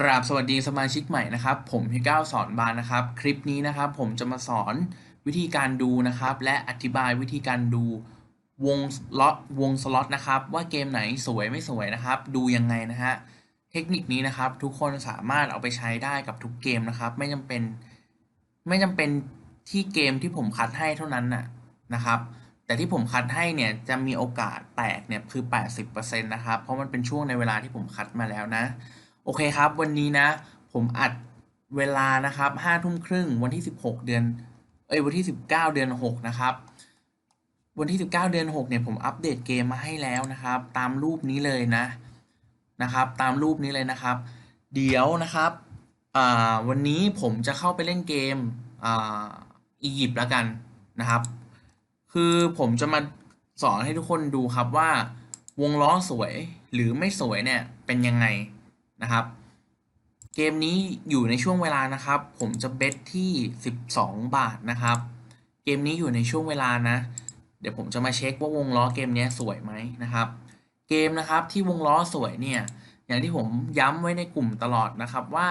กราบสวัสดีสมาชิกใหม่นะครับ ผมพี่ก้าวสอนบานนะครับ คลิปนี้นะครับผมจะมาสอนวิธีการดูนะครับ และอธิบายวิธีการดูวงล็อตวงสล็อตนะครับ ว่าเกมไหนสวยไม่สวยนะครับ ดูยังไงนะฮะเทคนิคนี้นะครับ ทุกคนสามารถเอาไปใช้ได้กับทุกเกมนะครับ ไม่จำเป็น ไม่จำเป็นที่เกมที่ผมคัดให้เท่านั้นน่ะนะครับ แต่ที่ผมคัดให้เนี่ยจะมีโอกาสแตกเนี่ยคือ 80%นะครับเพราะมันเป็นช่วงในเวลาที่ผมคัดมาแล้วนะ โอเคครับ วันนี้นะ ผมอัดเวลานะครับห้าทุ่มครึ่งวันที่16เดือน เอ้ยวันที่19เก้าเดือน6นะครับ วันที่19เก้าเดือน6เนี่ยผมอัปเดตเกมมาให้แล้วนะครับ ตามรูปนี้เลยนะนะครับ ตามรูปนี้เลยนะครับ เดี๋ยวนะครับอ่าวันนี้ผมจะเข้าไปเล่นเกมอ่าอียิปต์แล้วกันนะครับ คือผมจะมาสอนให้ทุกคนดูครับว่าวงล้อสวยหรือไม่สวยเนี่ยเป็นยังไง นะครับ เกมนี้อยู่ในช่วงเวลานะครับ ผมจะเบสที่ 12 บาทนะครับ เกมนี้อยู่ในช่วงเวลานะ เดี๋ยวผมจะมาเช็คว่าวงล้อเกมนี้สวยไหมนะครับ เกมนะครับที่วงล้อสวยเนี่ย อย่างที่ผมย้ำไว้ในกลุ่มตลอดนะครับว่า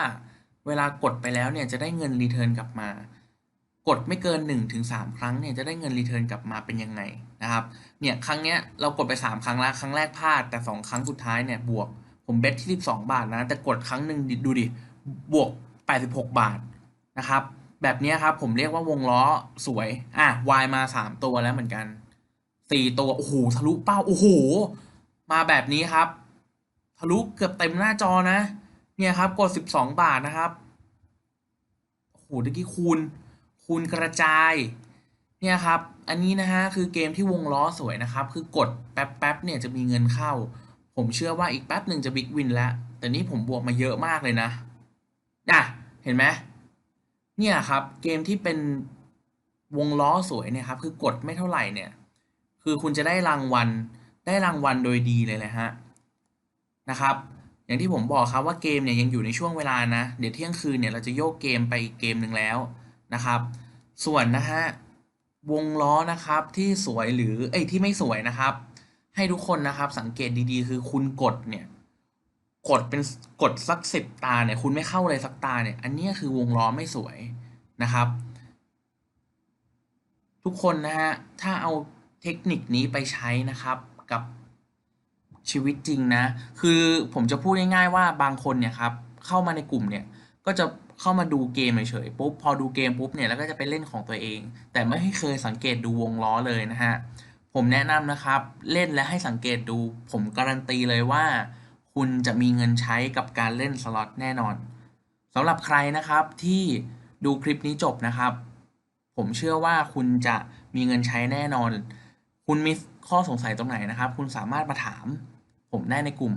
เวลากดไปแล้วเนี่ยจะได้เงินรีเทิร์นกลับมา กดไม่เกิน 1-3 ครั้งเนี่ยจะได้เงินรีเทิร์นกลับมาเป็นยังไงนะครับ เนี่ยครั้งเนี้ยเรากดไป 3 ครั้งแล้วครั้งแรกพลาดแต่ 2 ครั้งสุดท้ายเนี่ยบวก ผมเบสที่ 12 บาทนะ แต่กดครั้งหนึ่งดูดิ บวก 86 บาทนะครับ แบบนี้ครับผมเรียกว่าวงล้อสวย อะวายมา 3 ตัวแล้วเหมือนกัน 4 ตัว โอ้โห ทะลุเป้า โอ้โห มาแบบนี้ครับ ทะลุเกือบเต็มหน้าจอนะ เนี่ยครับ กด 12 บาทนะครับ โอ้โหตะกี้คูณ คูณกระจาย เนี่ยครับ อันนี้นะฮะคือเกมที่วงล้อสวยนะครับ คือกดแป๊บแป๊บๆเนี่ยจะมีเงินเข้า ผมเชื่อว่าอีกแป๊บหนึ่งจะบิ๊กวินแล้ว แต่นี่ผมบวกมาเยอะมากเลยนะอะเห็นไหมเนี่ยครับ เกมที่เป็นวงล้อสวยเนี่ยครับ คือกดไม่เท่าไหร่เนี่ย คือคุณจะได้รางวัล ได้รางวัลโดยดีเลยแหละฮะ นะครับ อย่างที่ผมบอกครับว่าเกมเนี่ยยังอยู่ในช่วงเวลานะ เดี๋ยวเที่ยงคืนเนี่ยเราจะโยกเกมไปอีกเกมหนึ่งแล้วนะครับ ส่วนนะฮะ วงล้อนะครับที่สวยหรือ เอ้ยที่ไม่สวยนะครับ ให้ทุกคนนะครับ สังเกตดีๆ คือคุณกดเนี่ย กดเป็นกดสักสิบตาเนี่ย คุณไม่เข้าเลยสักตาเนี่ย อันนี้คือวงล้อไม่สวยนะครับ ทุกคนนะฮะถ้าเอาเทคนิคนี้ไปใช้นะครับกับชีวิตจริงนะ คือผมจะพูดง่ายๆว่าบางคนเนี่ยครับเข้ามาในกลุ่มเนี่ย ก็จะเข้ามาดูเกมเฉยๆปุ๊บพอดูเกมปุ๊บเนี่ยแล้วก็จะไปเล่นของตัวเอง แต่ไม่เคยสังเกตดูวงล้อเลยนะฮะ ผมแนะนำนะครับ เล่นและให้สังเกตดู ผมการันตีเลยว่า คุณจะมีเงินใช้กับการเล่นสล็อตแน่นอนสำหรับใครนะครับที่ดูคลิปนี้จบนะครับ ผมเชื่อว่าคุณจะมีเงินใช้แน่นอน คุณมีข้อสงสัยตรงไหนนะครับ คุณสามารถมาถาม ผมได้ในกลุ่ม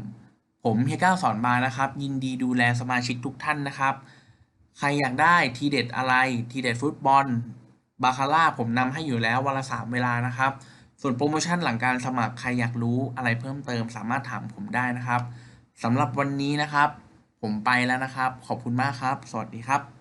ผมเฮียก้าสอนบานะครับ ยินดีดูแลสมาชิกทุกท่านนะครับ ใครอยากได้ทีเด็ดอะไรทีเด็ดฟุตบอลบาคาร่าผมนำให้อยู่แล้ววันละสามเวลานะครับ ส่วนโปรโมชั่นหลังการสมัครใครอยากรู้อะไรเพิ่มเติมสามารถถามผมได้นะครับสำหรับวันนี้นะครับ ผมไปแล้วนะครับ ขอบคุณมากครับ สวัสดีครับ